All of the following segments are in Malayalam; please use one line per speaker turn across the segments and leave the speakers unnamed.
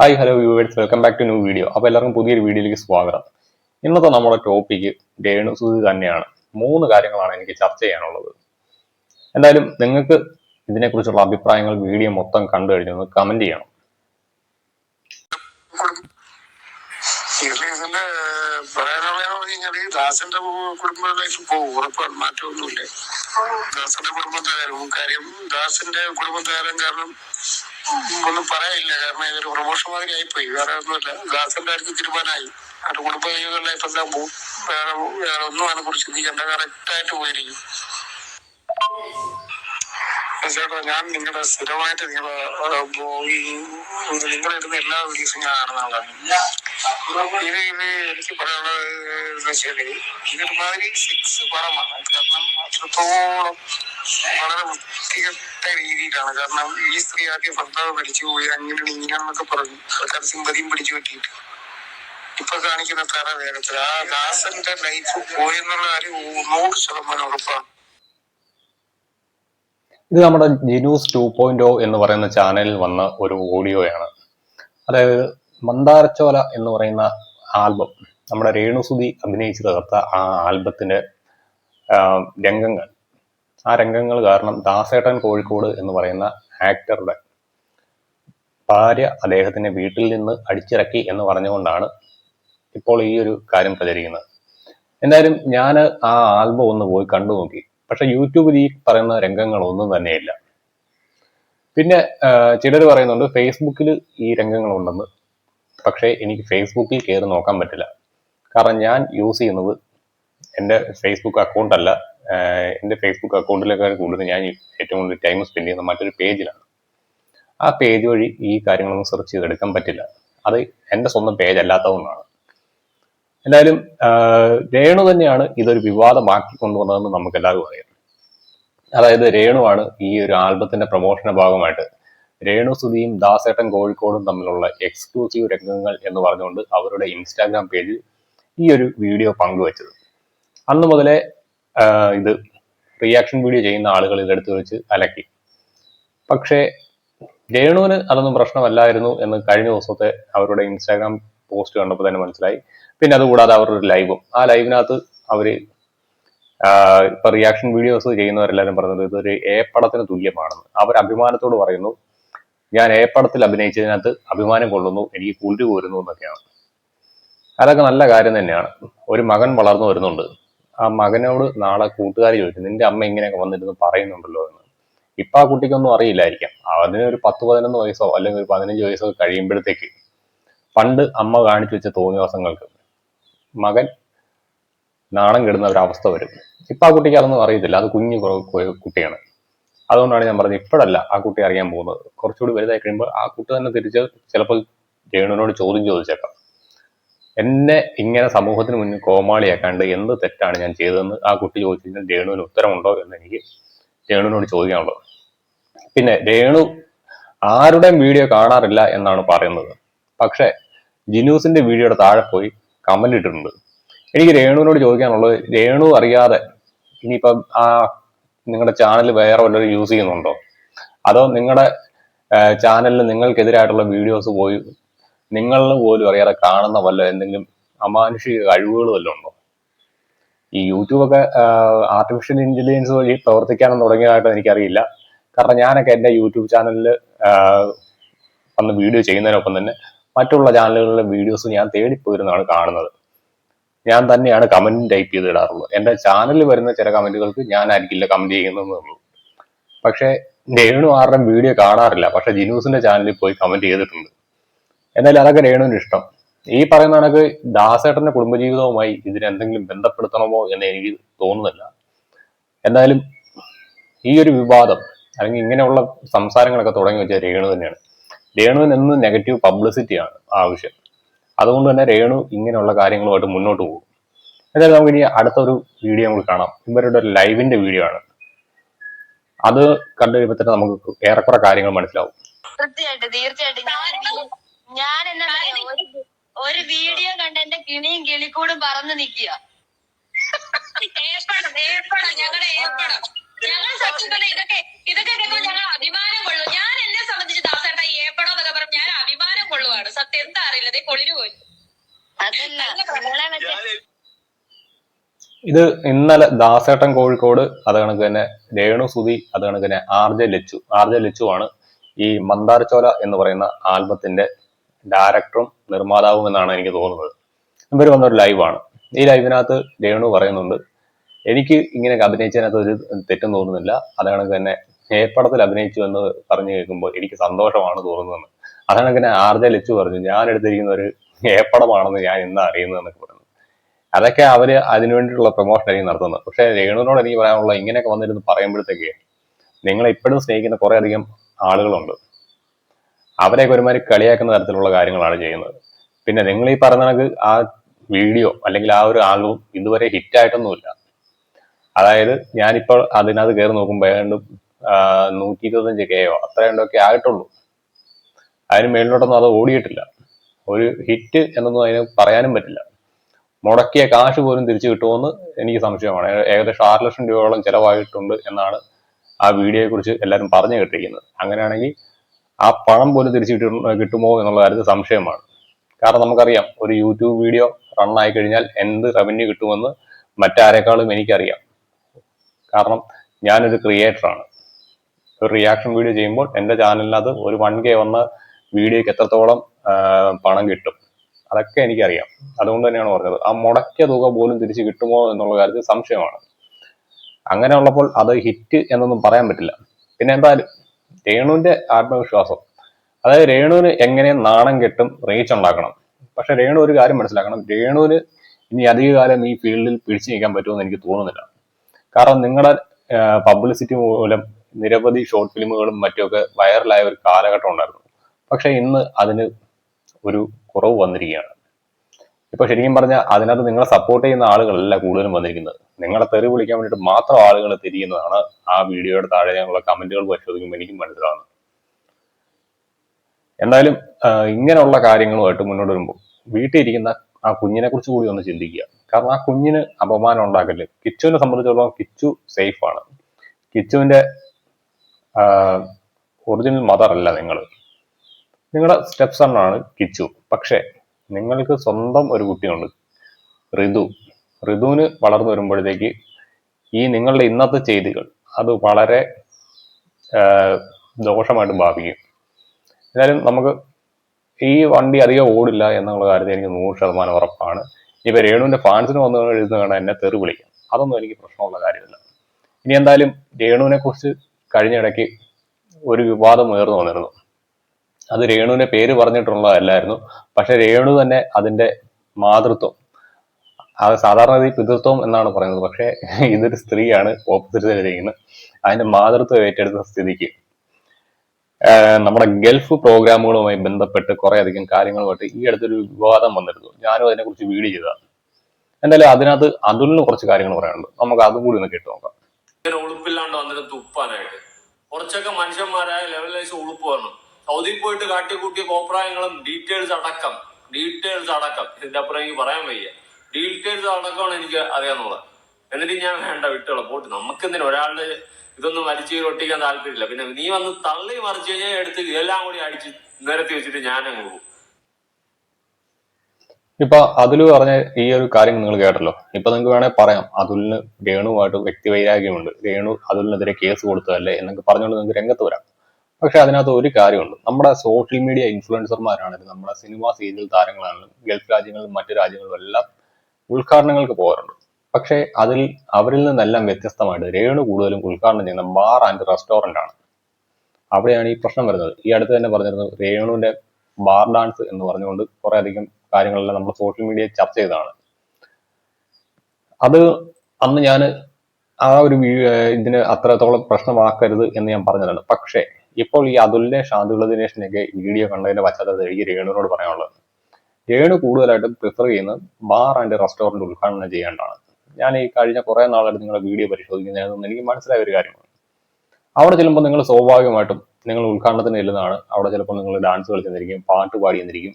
Hi hello viewers welcome back to new video അപ്പോൾ എല്ലാവർക്കും പുതിയൊരു വീഡിയോയിലേക്ക് സ്വാഗതം. ഇന്നത്തെ നമ്മുടെ ടോപ്പിക്ക് രേണുസുതി തന്നെയാണ്. മൂന്ന് കാര്യങ്ങളാണ് എനിക്ക് ചർച്ച ചെയ്യാനുള്ളത്. എന്തായാലും നിങ്ങൾക്ക് ഇതിനെക്കുറിച്ചുള്ള അഭിപ്രായങ്ങൾ വീഡിയോ മൊത്തം കണ്ടു കഴിഞ്ഞൊന്ന് കമന്റ് ചെയ്യണം.
കഴിഞ്ഞാൽ ദാസന്റെ കുടുംബ ലൈഫ് പോകും ഉറപ്പാണ്. മാറ്റമൊന്നുമില്ല. ദാസന്റെ കുടുംബം തകരും കാര്യം ദാസന്റെ കുടുംബം തകരാൻ കാരണം ഒന്നും പറയാനില്ല. കാരണം ഇതൊരു പ്രമോഷൻ മാതിരി ആയിപ്പോയി. വേറെ ഒന്നുമില്ല. ഗാസിന്റെ അടുത്ത് തീരുമാനമായി. അവരുടെ കുടുംബ ലൈഫ് എല്ലാം പോകും. വേറെ വേറെ ഒന്നും അതിനെ കുറിച്ച് ചിന്തിക്കേണ്ട കറക്റ്റ് ആയിട്ട് പോയിരിക്കും. ചേട്ടാ ഞാൻ നിങ്ങളുടെ സ്ഥിരമായിട്ട് നിങ്ങളുടെ നിങ്ങളിരുന്ന എല്ലാ വീഡിയോസും ഞാൻ കാണുന്ന ആളാണ് ഇത് ഇത് എനിക്ക് പറയാനുള്ളത് എന്ന് വെച്ചാൽ ഇതൊരുമാതിരി സിക്സ് പടമാണ് കാരണം അത്രത്തോളം വളരെ വൃത്തികെട്ട രീതിയിലാണ്. കാരണം ഈ സ്ത്രീ ആദ്യം ഭർത്താവ് പഠിച്ചു പോയി അങ്ങനെ ഇങ്ങനെന്നൊക്കെ പറഞ്ഞു. ആൾക്കാർ സിമ്പതിയും പിടിച്ചു പറ്റിയിട്ട്. ഇപ്പൊ കാണിക്കുന്ന തറ വേഗത്തിൽ. ആ ദാസന്റെ ലൈഫ് പോയെന്നുള്ള കാര്യം നൂറ് ശതമാനം ഉറപ്പാണ്.
ഇത് നമ്മുടെ ജിനൂസ് ടു പോയിന്റ് എന്ന് പറയുന്ന ചാനലിൽ വന്ന ഒരു ഓഡിയോയാണ് അതായത് മന്ദാരച്ചോല എന്ന് പറയുന്ന ആൽബം. നമ്മുടെ രേണുസുതി അഭിനയിച്ച് തകർത്ത ആ ആൽബത്തിന്റെ രംഗങ്ങൾ. ആ രംഗങ്ങൾ കാരണം ദാസേട്ടൻ കോഴിക്കോട് എന്ന് പറയുന്ന ആക്ടറുടെ ഭാര്യ അദ്ദേഹത്തിന്റെ വീട്ടിൽ നിന്ന് അടിച്ചിറക്കി എന്ന് പറഞ്ഞുകൊണ്ടാണ് ഇപ്പോൾ ഈ ഒരു കാര്യം പ്രചരിക്കുന്നത്. എന്തായാലും ഞാൻ ആ ആൽബം ഒന്ന് പോയി കണ്ടു നോക്കി. പക്ഷെ യൂട്യൂബിൽ ഈ പറയുന്ന രംഗങ്ങളൊന്നും തന്നെയില്ല. പിന്നെ ചിലർ പറയുന്നുണ്ട് ഫേസ്ബുക്കിൽ ഈ രംഗങ്ങളുണ്ടെന്ന്. പക്ഷേ എനിക്ക് ഫേസ്ബുക്കിൽ കയറി നോക്കാൻ പറ്റില്ല. കാരണം ഞാൻ യൂസ് ചെയ്യുന്നത് എന്റെ ഫേസ്ബുക്ക് അക്കൗണ്ട് അല്ല. എന്റെ ഫേസ്ബുക്ക് അക്കൗണ്ടിലേക്കാൾ കൂടുതൽ ഞാൻ ഏറ്റവും കൂടുതൽ ടൈം സ്പെൻഡ് ചെയ്യുന്ന മറ്റൊരു പേജിലാണ്. ആ പേജ് വഴി ഈ കാര്യങ്ങളൊന്നും സെർച്ച് ചെയ്തെടുക്കാൻ പറ്റില്ല. അത് എന്റെ സ്വന്തം പേജ് അല്ലാത്തതുകൊണ്ടാണ്. എന്തായാലും രേണു തന്നെയാണ് ഇതൊരു വിവാദമാക്കി കൊണ്ടുവന്നതെന്ന് നമുക്ക് എല്ലാവർക്കും അറിയാം. അതായത് രേണുവാണ് ഈ ഒരു ആൽബത്തിന്റെ പ്രൊമോഷന്റെ ഭാഗമായിട്ട് രേണു സുധിയും ദാസേട്ടൻ കോഴിക്കോടും തമ്മിലുള്ള എക്സ്ക്ലൂസീവ് രംഗങ്ങൾ എന്ന് പറഞ്ഞുകൊണ്ട് അവരുടെ ഇൻസ്റ്റാഗ്രാം പേജിൽ ഈ ഒരു വീഡിയോ പങ്കുവച്ചത്. അന്ന് മുതലേ ഇത് റിയാക്ഷൻ വീഡിയോ ചെയ്യുന്ന ആളുകൾ ഇതെടുത്ത് വെച്ച് അലക്കി. പക്ഷേ രേണുവിന് അതൊന്നും പ്രശ്നമല്ലായിരുന്നു എന്ന് കഴിഞ്ഞ ദിവസത്തെ അവരുടെ ഇൻസ്റ്റാഗ്രാം പോസ്റ്റ് കണ്ടപ്പോൾ തന്നെ മനസ്സിലായി. പിന്നെ അതുകൂടാതെ അവരുടെ ലൈവും ആ ലൈവിനകത്ത് അവർ ഇപ്പൊ റിയാക്ഷൻ വീഡിയോസ് ചെയ്യുന്നവരെല്ലാവരും പറഞ്ഞത് ഇതൊരു എ പടത്തിന് തുല്യമാണെന്ന്. അവർ അഭിമാനത്തോട് പറയുന്നു ഞാൻ എ പടത്തിൽ അഭിനയിച്ചതിനകത്ത് അഭിമാനം കൊള്ളുന്നു എനിക്ക് കുളിര് കോരുന്നു എന്നൊക്കെയാണ്. അതൊക്കെ നല്ല കാര്യം തന്നെയാണ്. ഒരു മകൻ വളർന്നു വരുന്നുണ്ട്. ആ മകനോട് നാളെ കൂട്ടുകാർ ചോദിച്ചു നിന്റെ അമ്മ ഇങ്ങനെയൊക്കെ വന്നിരുന്നു പറയുന്നുണ്ടല്ലോ എന്ന്. ഇപ്പൊ ആ കുട്ടിക്കൊന്നും അറിയില്ലായിരിക്കാം. അതിന് ഒരു പത്ത് പതിനൊന്ന് വയസ്സോ അല്ലെങ്കിൽ ഒരു പതിനഞ്ച് വയസ്സോ കഴിയുമ്പോഴത്തേക്ക് പണ്ട് അമ്മ കാണിച്ചു വെച്ച തോന്നിവാസങ്ങൾക്ക് മകൻ നാണം കെടുന്ന ഒരു അവസ്ഥ വരും. ഇപ്പൊ ആ കുട്ടിക്ക് അതൊന്നും അറിയത്തില്ല. അത് കുഞ്ഞു കുട്ടിയാണ്. അതുകൊണ്ടാണ് ഞാൻ പറഞ്ഞത് ഇപ്പോഴല്ല ആ കുട്ടി അറിയാൻ പോകുന്നത്. കുറച്ചുകൂടി വലുതായി കഴിയുമ്പോൾ ആ കുട്ടി തന്നെ തിരിച്ച് ചിലപ്പോൾ രേണുവിനോട് ചോദ്യം ചോദിച്ചേക്കാം. എന്നെ ഇങ്ങനെ സമൂഹത്തിന് മുന്നിൽ കോമാളിയാക്കാണ്ട് എന്ത് തെറ്റാണ് ഞാൻ ചെയ്തതെന്ന് ആ കുട്ടി ചോദിച്ചു കഴിഞ്ഞാൽ രേണുവിന് ഉത്തരമുണ്ടോ എന്ന് എനിക്ക് രേണുവിനോട് ചോദിക്കാനുള്ളത്. പിന്നെ രേണു ആരുടെയും വീഡിയോ കാണാറില്ല എന്നാണ് പറയുന്നത്. പക്ഷേ ജിനൂസിന്റെ വീഡിയോയുടെ താഴെ പോയി കമന്റ് ഇട്ടിട്ടുണ്ട്. എനിക്ക് രേണുവിനോട് ചോദിക്കാനുള്ളത് രേണു അറിയാതെ ഇനിയിപ്പം ആ നിങ്ങളുടെ ചാനൽ വേറെ വല്ലവരും യൂസ് ചെയ്യുന്നുണ്ടോ? അതോ നിങ്ങളുടെ ചാനലിൽ നിങ്ങൾക്കെതിരായിട്ടുള്ള വീഡിയോസ് പോയി നിങ്ങൾ പോലും അറിയാതെ കാണുന്ന വല്ല എന്തെങ്കിലും അമാനുഷിക കഴിവുകൾ വല്ലതും ഉണ്ടോ? ഈ യൂട്യൂബൊക്കെ ആർട്ടിഫിഷ്യൽ ഇന്റലിജൻസ് വഴി പ്രവർത്തിക്കാനും തുടങ്ങിയതായിട്ട് എനിക്കറിയില്ല. കാരണം ഞാനൊക്കെ എന്റെ യൂട്യൂബ് ചാനലിൽ വന്ന് വീഡിയോ ചെയ്യുന്നതിനൊപ്പം തന്നെ മറ്റുള്ള ചാനലുകളിലെ വീഡിയോസ് ഞാൻ തേടിപ്പോയിരുന്നാണ് കാണുന്നത്. ഞാൻ തന്നെയാണ് കമന്റ് ടൈപ്പ് ചെയ്ത് ഇടാറുള്ളത്. എന്റെ ചാനലിൽ വരുന്ന ചില കമന്റുകൾക്ക് ഞാനായിരിക്കില്ല കമന്റ് ചെയ്യുന്നതെന്ന് ഉള്ളൂ. പക്ഷേ രേണു ആരുടെയും വീഡിയോ കാണാറില്ല. പക്ഷെ ജിനൂസിന്റെ ചാനലിൽ പോയി കമന്റ് ചെയ്തിട്ടുണ്ട്. എന്നാലും അതൊക്കെ രേണുവിന് ഇഷ്ടം. ഈ പറയുന്ന കണക്ക് ദാസേട്ടന്റെ കുടുംബജീവിതവുമായി ഇതിനെന്തെങ്കിലും ബന്ധപ്പെടുത്തണമോ എന്ന് എനിക്ക് തോന്നുന്നില്ല. എന്തായാലും ഈ ഒരു വിവാദം അല്ലെങ്കിൽ ഇങ്ങനെയുള്ള സംസാരങ്ങളൊക്കെ തുടങ്ങി വെച്ച രേണു തന്നെയാണ്. രേണുവിന് എന്ന് നെഗറ്റീവ് പബ്ലിസിറ്റിയാണ് ആവശ്യം. അതുകൊണ്ട് തന്നെ രേണു ഇങ്ങനെയുള്ള കാര്യങ്ങളുമായിട്ട് മുന്നോട്ട് പോകും. എന്തായാലും നമുക്ക് ഇനി അടുത്തൊരു വീഡിയോ നമുക്ക് കാണാം. ഇവരുടെ ഒരു ലൈവിന്റെ വീഡിയോ ആണ്. അത് കണ്ടു കഴിയുമ്പോൾ തന്നെ നമുക്ക് ഏറെക്കുറെ കാര്യങ്ങൾ മനസ്സിലാവും.
തീർച്ചയായിട്ടും തീർച്ചയായിട്ടും. ഞാൻ എന്നാ ഒരു വീഡിയോ കണ്ട് എന്റെ കിണിയും കിളിക്കൂടും പറന്ന് നിക്കുക
ഞങ്ങളുടെ ഏർപ്പെടം ഞങ്ങൾ സത്യം പറഞ്ഞ ഇതൊക്കെ ഇതൊക്കെ ഞങ്ങൾ അഭിമാനം കൊള്ളും. ഞാൻ എന്നെ സംബന്ധിച്ച് ദാസേട്ടാ ഈ ഏർപ്പെടം എന്നൊക്കെ പറഞ്ഞു ഞാൻ അഭിമാനം കൊള്ളുക സംഭവമാണ് സത്യം എന്താ അറിയില്ല. ദേ കൊളിന് പോയി.
അതല്ല
ഇത് ഇന്നലെ ദാസേട്ടൻ കോഴിക്കോട് അത് കണക്ക് തന്നെ രേണു സുധി അത് കണക്ക് തന്നെ R J Lachu. R J Lachu ആണ് ഈ മന്ദാർച്ചോല എന്ന് പറയുന്ന ആൽബത്തിന്റെ ഡയറക്ടറും നിർമ്മാതാവും എന്നാണ് എനിക്ക് തോന്നുന്നത്. ഇവർ വന്നൊരു ലൈവാണ്. ഈ ലൈവിനകത്ത് രേണു പറയുന്നുണ്ട് എനിക്ക് ഇങ്ങനെ അഭിനയിച്ചതിനകത്ത് ഒരു തെറ്റും തോന്നുന്നില്ല. അത് കണക്ക് തന്നെ ഏപ്പടത്തിൽ അഭിനയിച്ചു എന്ന് പറഞ്ഞു കേൾക്കുമ്പോൾ എനിക്ക് സന്തോഷമാണ് തോന്നുന്നത്. അത് കണക്ക് ആർജ ആർ ജെ ലച്ചു പറഞ്ഞു ഞാൻ എടുത്തിരിക്കുന്ന ഒരു ഏപ്പടമാണെന്ന് ഞാൻ ഇന്ന് അറിയുന്നതെന്നൊക്കെ പറഞ്ഞു. അതൊക്കെ അവർ അതിനു വേണ്ടിയിട്ടുള്ള പ്രൊമോഷൻ ആയിരിക്കും നടത്തുന്നത്. പക്ഷെ രേണുവിനോട് എനിക്ക് പറയാനുള്ള ഇങ്ങനെയൊക്കെ വന്നിരുന്ന് പറയുമ്പോഴത്തേക്ക് നിങ്ങളെ ഇപ്പോഴും സ്നേഹിക്കുന്ന കുറെ അധികം ആളുകളുണ്ട്. അവരെയൊക്കെ ഒരുമാതിരി കളിയാക്കുന്ന തരത്തിലുള്ള കാര്യങ്ങളാണ് ചെയ്യുന്നത്. പിന്നെ നിങ്ങൾ ഈ പറഞ്ഞ കണക്ക് ആ വീഡിയോ അല്ലെങ്കിൽ ആ ഒരു ആൽബം ഇതുവരെ ഹിറ്റായിട്ടൊന്നുമില്ല. അതായത് ഞാനിപ്പോൾ അതിനകത്ത് കയറി നോക്കുമ്പോൾ ഏതാണ്ട് നൂറ്റി ഇരുപത്തഞ്ച് കെയോ അത്രയുണ്ടൊക്കെ ആയിട്ടുള്ളൂ. അതിന് മേളിലോട്ടൊന്നും അത് ഓടിയിട്ടില്ല. ഒരു ഹിറ്റ് എന്നൊന്നും അതിന് പറയാനും പറ്റില്ല. മുടക്കിയ കാശ് പോലും തിരിച്ചു കിട്ടുമെന്ന് എനിക്ക് സംശയമാണ്. ഏകദേശം ആറ് ലക്ഷം രൂപയോളം ചിലവായിട്ടുണ്ട് എന്നാണ് ആ വീഡിയോയെ കുറിച്ച് എല്ലാവരും പറഞ്ഞു കേട്ടിരിക്കുന്നത്. അങ്ങനെയാണെങ്കിൽ ആ പണം പോലും തിരിച്ചു കിട്ടും കിട്ടുമോ എന്നുള്ള കാര്യത്തിൽ സംശയമാണ്. കാരണം നമുക്കറിയാം ഒരു യൂട്യൂബ് വീഡിയോ റൺ ആയി കഴിഞ്ഞാൽ എന്ത് റവന്യൂ കിട്ടുമെന്ന് മറ്റാരെക്കാളും എനിക്കറിയാം. കാരണം ഞാനൊരു ക്രിയേറ്ററാണ് ഒരു റിയാക്ഷൻ വീഡിയോ ചെയ്യുമ്പോൾ എന്റെ ചാനലിനകത്ത് ഒരു വൺ കെ വന്ന വീഡിയോയ്ക്ക് എത്രത്തോളം പണം കിട്ടും. അതൊക്കെ എനിക്കറിയാം. അതുകൊണ്ട് തന്നെയാണ് പറഞ്ഞത്. ആ മുടക്കിയ തുക പോലും തിരിച്ച് കിട്ടുമോ എന്നുള്ള കാര്യത്തിൽ സംശയമാണ്. അങ്ങനെ ഉള്ളപ്പോൾ അത് ഹിറ്റ് എന്നൊന്നും പറയാൻ പറ്റില്ല. പിന്നെ എന്തായാലും രേണുവിന്റെ ആത്മവിശ്വാസം. അതായത് രേണുവിന് എങ്ങനെ നാണം കെട്ടും റീച്ച് ഉണ്ടാക്കണം. പക്ഷെ രേണു ഒരു കാര്യം മനസ്സിലാക്കണം. രേണുവിന് ഇനി അധികകാലം ഈ ഫീൽഡിൽ പിടിച്ചു നിൽക്കാൻ പറ്റുമെന്ന് എനിക്ക് തോന്നുന്നില്ല. കാരണം നിങ്ങളുടെ പബ്ലിസിറ്റി മൂലം നിരവധി ഷോർട്ട് ഫിലിമുകളും മറ്റുമൊക്കെ വൈറലായ ഒരു കാലഘട്ടം ഉണ്ടായിരുന്നു. പക്ഷെ ഇന്ന് അതിന് ഒരു കുറവ് വന്നിരിക്കുകയാണ്. ഇപ്പൊ ശരിക്കും പറഞ്ഞാൽ അതിനകത്ത് നിങ്ങളെ സപ്പോർട്ട് ചെയ്യുന്ന ആളുകളല്ല കൂടുതലും വന്നിരിക്കുന്നത്. നിങ്ങളെ തെറി വിളിക്കാൻ വേണ്ടിയിട്ട് മാത്രം ആളുകൾ തിരിയുന്നതാണ് ആ വീഡിയോയുടെ താഴെ ഞങ്ങളുടെ കമന്റുകൾ പരിശോധിക്കുമ്പോൾ എനിക്കും മനസ്സിലാവുന്നത്. എന്തായാലും ഇങ്ങനെയുള്ള കാര്യങ്ങളുമായിട്ട് മുന്നോട്ട് വരുമ്പോൾ വീട്ടിൽ ഇരിക്കുന്ന ആ കുഞ്ഞിനെ കുറിച്ച് കൂടി ഒന്ന് ചിന്തിക്കുക. കാരണം ആ കുഞ്ഞിന് അപമാനം ഉണ്ടാക്കൽ കിച്ചുവിനെ സംബന്ധിച്ചിടത്തോളം കിച്ചു സേഫ് ആണ്. കിച്ചുവിന്റെ ഒറിജിനൽ മദർ അല്ല നിങ്ങൾ നിങ്ങളുടെ സ്റ്റെപ്പ് സണ്ണാണ് കിച്ചു. പക്ഷേ നിങ്ങൾക്ക് സ്വന്തം ഒരു കുട്ടിയുണ്ട് ഋതു ഋതുവിന് വളർന്നു വരുമ്പോഴത്തേക്ക് ഈ നിങ്ങളുടെ ഇന്നത്തെ ചെയ്തികൾ അത് വളരെ ദോഷമായിട്ട് ബാധിക്കും. എന്തായാലും നമുക്ക് ഈ വണ്ടി അധികം ഓടില്ല എന്നുള്ള കാര്യത്തിൽ എനിക്ക് നൂറ് ശതമാനം ഉറപ്പാണ്. ഇപ്പൊ രേണുവിന്റെ ഫാൻസിന് വന്നു എഴുതുന്ന കാണാൻ എന്നെ തെറി വിളിക്കും. അതൊന്നും എനിക്ക് പ്രശ്നമുള്ള കാര്യമില്ല. ഇനി എന്തായാലും രേണുവിനെ കുറിച്ച് കഴിഞ്ഞ ഇടയ്ക്ക് ഒരു വിവാദം ഉയർന്നു വന്നിരുന്നു. അത് രേണുവിന്റെ പേര് പറഞ്ഞിട്ടുള്ളതല്ലായിരുന്നു. പക്ഷെ രേണു തന്നെ അതിന്റെ മാതൃത്വം അത് സാധാരണ ഈ പിതൃത്വം എന്നാണ് പറയുന്നത്. പക്ഷെ ഇതൊരു സ്ത്രീയാണ് ഓപ്പോസിറ്റ് ചെയ്യുന്നത് അതിന്റെ മാതൃത്വം ഏറ്റെടുത്ത സ്ഥിതിക്ക് നമ്മുടെ ഗൾഫ് പ്രോഗ്രാമുകളുമായി ബന്ധപ്പെട്ട് കുറെ അധികം കാര്യങ്ങളുമായിട്ട് ഈ അടുത്തൊരു വിവാദം വന്നിരുന്നു. ഞാനും അതിനെക്കുറിച്ച് വീഡിയോ ചെയ്തതാണ്. എന്തായാലും അതിനകത്ത് അതുലിന് കുറച്ച് കാര്യങ്ങൾ പറയാനുണ്ട്. നമുക്ക് അതും കൂടി ഒന്ന് കേട്ടു നോക്കാം.
ഉളുപ്പില്ലാണ്ട് വന്നിട്ട് തുപ്പാനായിട്ട് കുറച്ചൊക്കെ മനുഷ്യന്മാരായ ലെവലിലേക്ക് ഉളുപ്പ് വരണം സൗദിയിൽ പോയിട്ട് കാട്ടിക്കൂട്ടിയ കോപ്രായങ്ങളും ഡീറ്റെയിൽസ് അടക്കം ഡീറ്റെയിൽസ് അടക്കം. ഇതിന്റെ അപ്പുറം എനിക്ക് പറയാൻ വയ്യ. ഡീറ്റെയിൽസ് അടക്കമാണ് എനിക്ക് അറിയാന്നുള്ളത്. എന്നിട്ട് ഞാൻ വേണ്ട വിട്ടുള്ള പോട്ട്. നമുക്കെന്തിനാ? ഒരാളുടെ ഇതൊന്നും വലിച്ചു ഒട്ടിക്കാൻ താല്പര്യമില്ല. പിന്നെ നീ വന്ന് തള്ളി മറിച്ചു കഴിഞ്ഞാൽ എടുത്ത് എല്ലാം കൂടി അടിച്ച് നിരത്തി വെച്ചിട്ട് ഞാനങ്ങ് പോകും.
ഇപ്പൊ അതിൽ പറഞ്ഞ ഈ ഒരു കാര്യം നിങ്ങൾ കേട്ടല്ലോ. ഇപ്പൊ നിങ്ങൾക്ക് വേണേൽ പറയാം. അതുലിന് രേണുവായിട്ട് വ്യക്തിവൈരാഗ്യമുണ്ട് രേണു അതുലിനെതിരെ കേസ് കൊടുത്തതല്ലേ എന്നൊക്കെ പറഞ്ഞുകൊണ്ട് നിങ്ങൾക്ക് രംഗത്ത് വരാം. പക്ഷെ അതിനകത്ത് ഒരു കാര്യമുണ്ട്. നമ്മുടെ സോഷ്യൽ മീഡിയ ഇൻഫ്ലുവൻസർമാരാണെങ്കിലും നമ്മുടെ സിനിമ സീരിയൽ താരങ്ങളാണെങ്കിലും ഗൾഫ് രാജ്യങ്ങളിലും മറ്റു രാജ്യങ്ങളിലും എല്ലാം ഉദ്ഘാടനങ്ങൾക്ക് പോകാറുണ്ട്. പക്ഷേ അതിൽ അവരിൽ നിന്നെല്ലാം വ്യത്യസ്തമായിട്ട് രേണു കൂടുതലും ഉദ്ഘാടനം ചെയ്യുന്ന ബാർ ആൻഡ് റെസ്റ്റോറന്റ് ആണ്. അവിടെയാണ് ഈ പ്രശ്നം വരുന്നത്. ഈ അടുത്ത് തന്നെ പറഞ്ഞിരുന്നത് രേണുവിന്റെ ബാർ ഡാൻസ് എന്ന് പറഞ്ഞുകൊണ്ട് കുറെ അധികം കാര്യങ്ങളെല്ലാം നമ്മൾ സോഷ്യൽ മീഡിയ ചർച്ച ചെയ്തതാണ്. അത് അന്ന് ഞാൻ ആ ഒരു ഇതിന് അത്രത്തോളം പ്രശ്നമാക്കരുത് എന്ന് ഞാൻ പറഞ്ഞതാണ്. പക്ഷേ ഇപ്പോൾ ഈ അതുലിനെ ശാന്തിയുള്ള ദിനേശിനെയൊക്കെ വീഡിയോ കണ്ടതിന്റെ പശ്ചാത്തലത്തിൽ എനിക്ക് രേണുവിനോട് പറയാനുള്ളത്. രേണു കൂടുതലായിട്ടും പ്രിഫർ ചെയ്യുന്നത് ബാർ ആൻഡ് റെസ്റ്റോറന്റ് ഉദ്ഘാടനം ചെയ്യേണ്ടതാണ്. ഞാൻ ഈ കഴിഞ്ഞ കുറേ നാളായിട്ട് നിങ്ങളുടെ വീഡിയോ പരിശോധിക്കുന്നതെന്ന് എനിക്ക് മനസ്സിലായ ഒരു കാര്യമാണ് അവിടെ ചെല്ലുമ്പോൾ നിങ്ങൾ സ്വാഭാവികമായിട്ടും നിങ്ങൾ ഉദ്ഘാടനത്തിന് ചെല്ലുന്നതാണ്. അവിടെ ചിലപ്പോൾ നിങ്ങൾ ഡാൻസ് കളിച്ചെന്നിരിക്കും പാട്ട് പാടിയെന്നിരിക്കും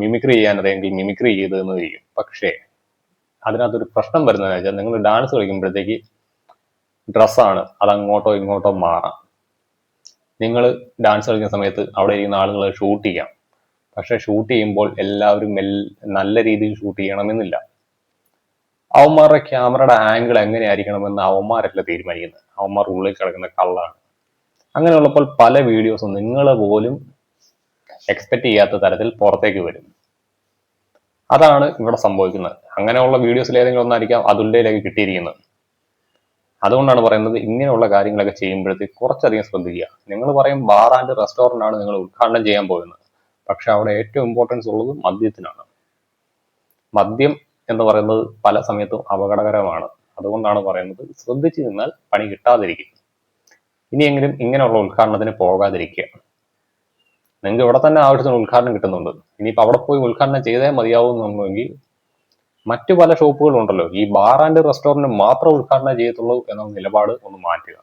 മിമിക്രി ചെയ്യാൻ അറിയാമെങ്കിൽ മിമിക്രി ചെയ്ത് എന്നിരിക്കും പക്ഷേ അതിനകത്തൊരു പ്രശ്നം വരുന്നതെന്ന് വെച്ചാൽ നിങ്ങൾ ഡാൻസ് കളിക്കുമ്പോഴത്തേക്ക് ഡ്രസ്സാണ് അത് അങ്ങോട്ടോ ഇങ്ങോട്ടോ മാറാം. നിങ്ങൾ ഡാൻസ് കളിക്കുന്ന സമയത്ത് അവിടെ ഇരിക്കുന്ന ആളുകളെ ഷൂട്ട് ചെയ്യാം. പക്ഷെ ഷൂട്ട് ചെയ്യുമ്പോൾ എല്ലാവരും നല്ല രീതിയിൽ ഷൂട്ട് ചെയ്യണമെന്നില്ല. അവന്മാരുടെ ക്യാമറയുടെ ആംഗിൾ എങ്ങനെയായിരിക്കണമെന്ന് അവന്മാരല്ല തീരുമാനിക്കുന്നത്. അവന്മാർ ഉള്ളിൽ കിടക്കുന്ന കള്ളാണ്. അങ്ങനെയുള്ളപ്പോൾ പല വീഡിയോസും നിങ്ങൾ പോലും എക്സ്പെക്ട് ചെയ്യാത്ത തരത്തിൽ പുറത്തേക്ക് വരും. അതാണ് ഇവിടെ സംഭവിക്കുന്നത്. അങ്ങനെയുള്ള വീഡിയോസിൽ ഏതെങ്കിലും ഒന്നായിരിക്കാം അതുല്യയിലേക്ക് കിട്ടിയിരിക്കുന്നത്. അതുകൊണ്ടാണ് പറയുന്നത് ഇങ്ങനെയുള്ള കാര്യങ്ങളൊക്കെ ചെയ്യുമ്പോഴത്തേക്ക് കുറച്ചധികം ശ്രദ്ധിക്കുക. നിങ്ങൾ പറയും ബാർ ആൻഡ് റെസ്റ്റോറന്റ് ആണ് നിങ്ങൾ ഉദ്ഘാടനം ചെയ്യാൻ പോകുന്നത്. പക്ഷെ അവിടെ ഏറ്റവും ഇമ്പോർട്ടൻസ് ഉള്ളത് മദ്യത്തിനാണ്. മദ്യം എന്ന് പറയുന്നത് പല സമയത്തും അപകടകരമാണ്. അതുകൊണ്ടാണ് പറയുന്നത് ശ്രദ്ധിച്ചു നിന്നാൽ പണി കിട്ടാതിരിക്കും. ഇനിയെങ്കിലും ഇങ്ങനെയുള്ള ഉദ്ഘാടനത്തിന് പോകാതിരിക്കുക. നിങ്ങൾക്ക് ഇവിടെ തന്നെ ആവശ്യത്തിന് ഉദ്ഘാടനം കിട്ടുന്നുണ്ട്. ഇനിയിപ്പോൾ അവിടെ പോയി ഉദ്ഘാടനം ചെയ്തേ മതിയാവുന്നുണ്ടെങ്കിൽ മറ്റു പല ഷോപ്പുകളുണ്ടല്ലോ ഈ ബാർ ആൻഡ് റെസ്റ്റോറന്റ് മാത്രം ഉദ്ഘാടനം ചെയ്യത്തുള്ളൂ എന്ന നിലപാട് ഒന്ന് മാറ്റുക.